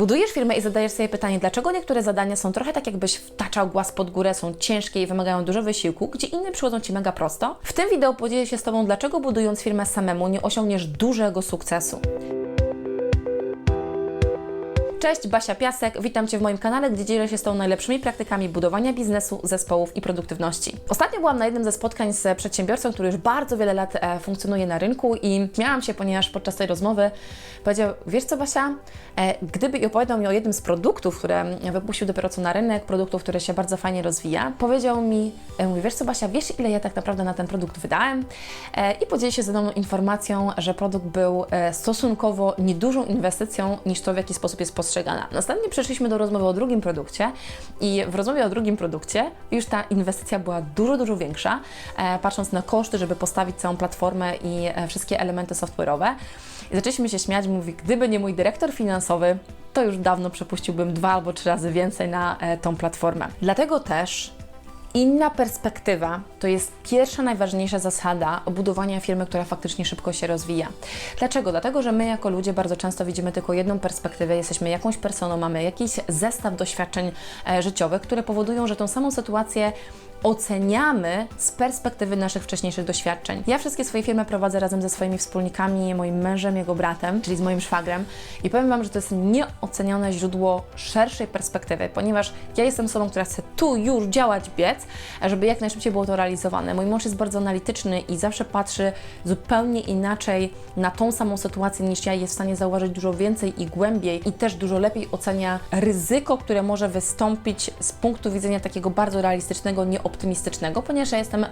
Budujesz firmę i zadajesz sobie pytanie, dlaczego niektóre zadania są trochę tak, jakbyś wtaczał głaz pod górę, są ciężkie i wymagają dużo wysiłku, gdzie inne przychodzą Ci mega prosto? W tym wideo podzielę się z Tobą, dlaczego budując firmę samemu nie osiągniesz dużego sukcesu. Cześć, Basia Piasek, witam Cię w moim kanale, gdzie dzielę się z Tobą najlepszymi praktykami budowania biznesu, zespołów i produktywności. Ostatnio byłam na jednym ze spotkań z przedsiębiorcą, który już bardzo wiele lat e, funkcjonuje na rynku i śmiałam się, ponieważ podczas tej rozmowy powiedział, wiesz co Basia, e, gdyby i opowiadał mi o jednym z produktów, które wypuścił dopiero co na rynek, produktów, który się bardzo fajnie rozwija, powiedział mi, e, mówi, wiesz co Basia, wiesz ile ja tak naprawdę na ten produkt wydałem? I podzielił się ze mną informacją, że produkt był stosunkowo niedużą inwestycją niż to, w jaki sposób jest postrzegany postrzegana. Następnie przeszliśmy do rozmowy o drugim produkcie i w rozmowie o drugim produkcie już ta inwestycja była dużo, dużo większa, e, patrząc na koszty, żeby postawić całą platformę i e, wszystkie elementy software'owe. I zaczęliśmy się śmiać, mówi, gdyby nie mój dyrektor finansowy, to już dawno przepuściłbym dwa albo trzy razy więcej na e, tą platformę. Dlatego też Inna perspektywa to jest pierwsza najważniejsza zasada budowania firmy, która faktycznie szybko się rozwija. Dlaczego? Dlatego, że my jako ludzie bardzo często widzimy tylko jedną perspektywę, jesteśmy jakąś personą, mamy jakiś zestaw doświadczeń e, życiowych, które powodują, że tą samą sytuację oceniamy z perspektywy naszych wcześniejszych doświadczeń. Ja wszystkie swoje firmy prowadzę razem ze swoimi wspólnikami, moim mężem, jego bratem, czyli z moim szwagrem i powiem Wam, że to jest nieocenione źródło szerszej perspektywy, ponieważ ja jestem osobą, która chce tu już działać, biec, żeby jak najszybciej było to realizowane. Mój mąż jest bardzo analityczny i zawsze patrzy zupełnie inaczej na tą samą sytuację niż ja, jest w stanie zauważyć dużo więcej i głębiej i też dużo lepiej ocenia ryzyko, które może wystąpić z punktu widzenia takiego bardzo realistycznego, nie optymistycznego, ponieważ ja jestem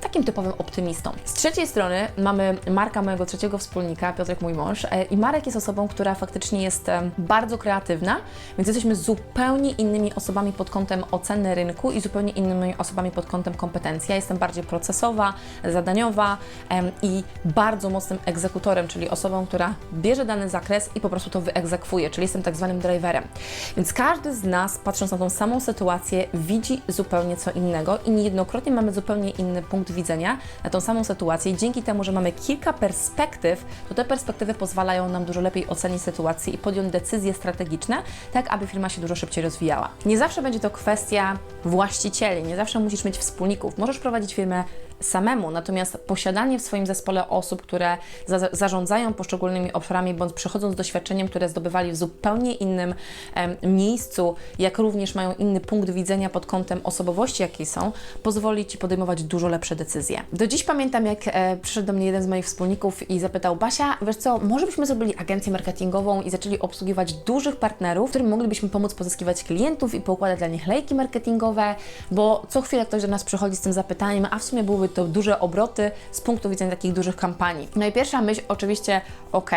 takim typowym optymistą. Z trzeciej strony mamy Marka, mojego trzeciego wspólnika, Piotrek, mój mąż. E, I Marek jest osobą, która faktycznie jest bardzo kreatywna, więc jesteśmy zupełnie innymi osobami pod kątem oceny rynku i zupełnie innymi osobami pod kątem kompetencji. Ja jestem bardziej procesowa, zadaniowa i bardzo mocnym egzekutorem, czyli osobą, która bierze dany zakres i po prostu to wyegzekwuje, czyli jestem tak zwanym driverem. Więc każdy z nas, patrząc na tą samą sytuację, widzi zupełnie co innego i niejednokrotnie mamy zupełnie inny punkt widzenia na tą samą sytuację i dzięki temu, że mamy kilka perspektyw, to te perspektywy pozwalają nam dużo lepiej ocenić sytuację i podjąć decyzje strategiczne, tak aby firma się dużo szybciej rozwijała. Nie zawsze będzie to kwestia właścicieli, nie zawsze musisz mieć wspólników. Możesz prowadzić firmę samemu, natomiast posiadanie w swoim zespole osób, które za zarządzają poszczególnymi obszarami bądź przychodzą z doświadczeniem, które zdobywali w zupełnie innym em, miejscu, jak również mają inny punkt widzenia pod kątem osobowości, jakiej są, pozwoli Ci podejmować dużo lepsze Do dziś pamiętam, jak e, przyszedł do mnie jeden z moich wspólników i zapytał, Basia, wiesz co, może byśmy zrobili agencję marketingową i zaczęli obsługiwać dużych partnerów, którym moglibyśmy pomóc pozyskiwać klientów i poukładać dla nich lejki marketingowe, bo co chwilę ktoś do nas przychodzi z tym zapytaniem, a w sumie byłyby to duże obroty z punktu widzenia takich dużych kampanii. No i pierwsza myśl oczywiście, ok,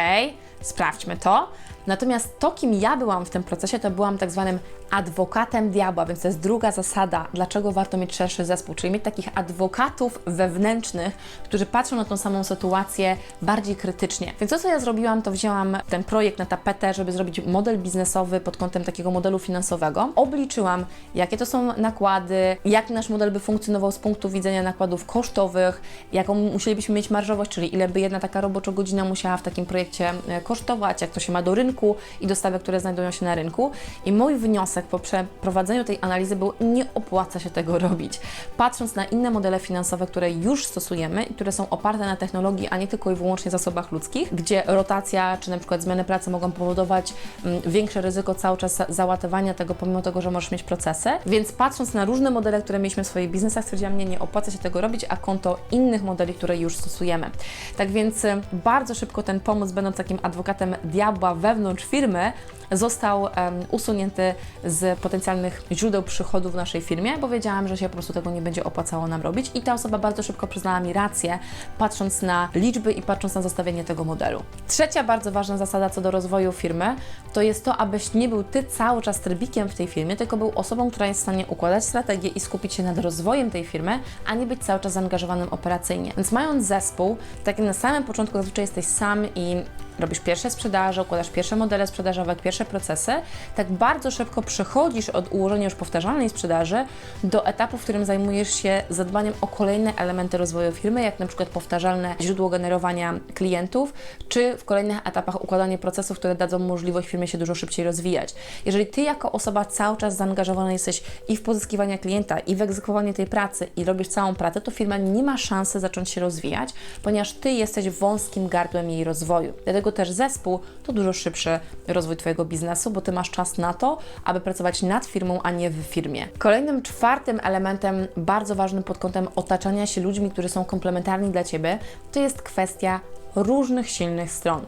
sprawdźmy to. Natomiast to, kim ja byłam w tym procesie, to byłam tak zwanym adwokatem diabła, więc to jest druga zasada, dlaczego warto mieć szerszy zespół, czyli mieć takich adwokatów wewnętrznych, którzy patrzą na tą samą sytuację bardziej krytycznie. Więc to, co ja zrobiłam, to wzięłam ten projekt na tapetę, żeby zrobić model biznesowy pod kątem takiego modelu finansowego. Obliczyłam, jakie to są nakłady, jak nasz model by funkcjonował z punktu widzenia nakładów kosztowych, jaką musielibyśmy mieć marżowość, czyli ile by jedna taka robocza godzina musiała w takim projekcie e, kosztować, jak to się ma do rynku i dostawek, które znajdują się na rynku. I mój wniosek po przeprowadzeniu tej analizy był, nie opłaca się tego robić. Patrząc na inne modele finansowe, które już stosujemy i które są oparte na technologii, a nie tylko i wyłącznie zasobach ludzkich, gdzie rotacja czy na przykład zmiany pracy mogą powodować mm, większe ryzyko cały czas załatywania tego, pomimo tego, że możesz mieć procesy. Więc patrząc na różne modele, które mieliśmy w swoich biznesach, stwierdziłam, nie, nie opłaca się tego robić, a konto innych modeli, które już stosujemy. Tak więc y, bardzo szybko ten pomysł, będąc takim adwokatem diabła wewnątrz firmy, został um, usunięty z potencjalnych źródeł przychodów w naszej firmie, bo wiedziałam, że się po prostu tego nie będzie opłacało nam robić i ta osoba bardzo szybko przyznała mi rację, patrząc na liczby i patrząc na zestawienie tego modelu. Trzecia bardzo ważna zasada co do rozwoju firmy, to jest to, abyś nie był Ty cały czas trybikiem w tej firmie, tylko był osobą, która jest w stanie układać strategię i skupić się nad rozwojem tej firmy, a nie być cały czas zaangażowanym operacyjnie. Więc mając zespół, tak na samym początku zazwyczaj jesteś sam i robisz pierwsze sprzedaże, układasz pierwsze modele sprzedażowe, pierwsze procesy, tak bardzo szybko przechodzisz od ułożenia już powtarzalnej sprzedaży do etapu, w którym zajmujesz się zadbaniem o kolejne elementy rozwoju firmy, jak na przykład powtarzalne źródło generowania klientów, czy w kolejnych etapach układanie procesów, które dadzą możliwość firmie się dużo szybciej rozwijać. Jeżeli Ty jako osoba cały czas zaangażowana jesteś i w pozyskiwanie klienta, i w egzekwowanie tej pracy, i robisz całą pracę, to firma nie ma szansy zacząć się rozwijać, ponieważ Ty jesteś wąskim gardłem jej rozwoju. Też zespół to dużo szybszy rozwój Twojego biznesu, bo Ty masz czas na to, aby pracować nad firmą, a nie w firmie. Kolejnym czwartym elementem bardzo ważnym pod kątem otaczania się ludźmi, którzy są komplementarni dla Ciebie, to jest kwestia różnych silnych stron.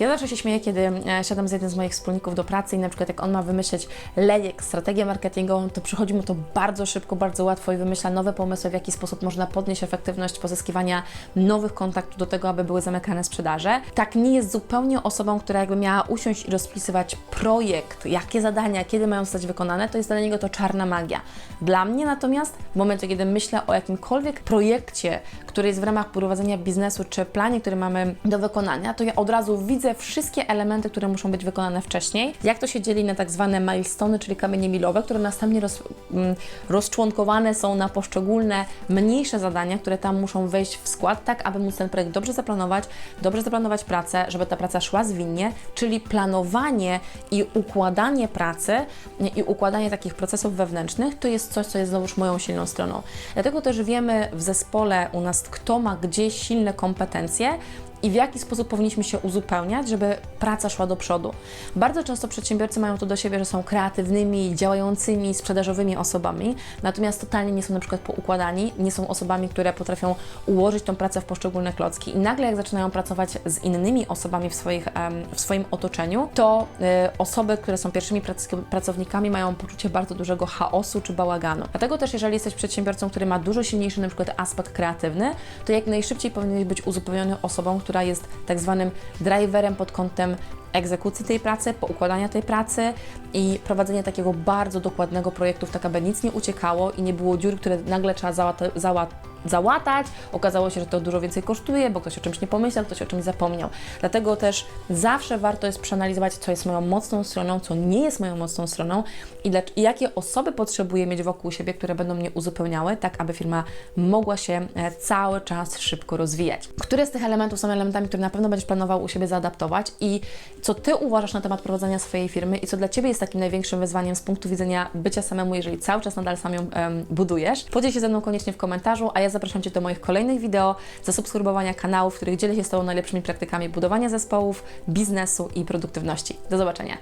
Ja zawsze się śmieję, kiedy e, siadam z jednym z moich wspólników do pracy i na przykład jak on ma wymyśleć lejek, strategię marketingową, to przychodzi mu to bardzo szybko, bardzo łatwo i wymyśla nowe pomysły, w jaki sposób można podnieść efektywność pozyskiwania nowych kontaktów do tego, aby były zamykane sprzedaże. Tak nie jest zupełnie osobą, która jakby miała usiąść i rozpisywać projekt, jakie zadania, kiedy mają zostać wykonane, to jest dla niego to czarna magia. Dla mnie natomiast w momencie, kiedy myślę o jakimkolwiek projekcie, który jest w ramach prowadzenia biznesu, czy planie, który mamy do wykonania, to ja od razu widzę wszystkie elementy, które muszą być wykonane wcześniej. Jak to się dzieli na tak zwane milestone, czyli kamienie milowe, które następnie roz, mm, rozczłonkowane są na poszczególne mniejsze zadania, które tam muszą wejść w skład, tak aby móc ten projekt dobrze zaplanować, dobrze zaplanować pracę, żeby ta praca szła zwinnie, czyli planowanie i układanie pracy i układanie takich procesów wewnętrznych to jest coś, co jest znowuż moją silną stroną. Dlatego też wiemy w zespole u nas, kto ma gdzie silne kompetencje, i w jaki sposób powinniśmy się uzupełniać, żeby praca szła do przodu. Bardzo często przedsiębiorcy mają to do siebie, że są kreatywnymi, działającymi, sprzedażowymi osobami, natomiast totalnie nie są na przykład poukładani, nie są osobami, które potrafią ułożyć tą pracę w poszczególne klocki i nagle jak zaczynają pracować z innymi osobami w, swoich, w swoim otoczeniu, to y, osoby, które są pierwszymi prac- pracownikami mają poczucie bardzo dużego chaosu czy bałaganu. Dlatego też jeżeli jesteś przedsiębiorcą, który ma dużo silniejszy na przykład aspekt kreatywny, to jak najszybciej powinieneś być uzupełniony osobą, która jest tak zwanym driverem pod kątem egzekucji tej pracy, poukładania tej pracy i prowadzenia takiego bardzo dokładnego projektu, tak aby nic nie uciekało i nie było dziur, które nagle trzeba załata- załatać załatać. Okazało się, że to dużo więcej kosztuje, bo ktoś o czymś nie pomyślał, ktoś o czymś zapomniał. Dlatego też zawsze warto jest przeanalizować, co jest moją mocną stroną, co nie jest moją mocną stroną i, i jakie osoby potrzebuję mieć wokół siebie, które będą mnie uzupełniały, tak aby firma mogła się e, cały czas szybko rozwijać. Które z tych elementów są elementami, które na pewno będziesz planował u siebie zaadaptować i co Ty uważasz na temat prowadzenia swojej firmy i co dla Ciebie jest takim największym wyzwaniem z punktu widzenia bycia samemu, jeżeli cały czas nadal sam ją budujesz. Podziel się ze mną koniecznie w komentarzu, a ja zapraszam Cię do moich kolejnych wideo, zasubskrybowania kanałów, w których dzielę się z Tobą najlepszymi praktykami budowania zespołów, biznesu i produktywności. Do zobaczenia.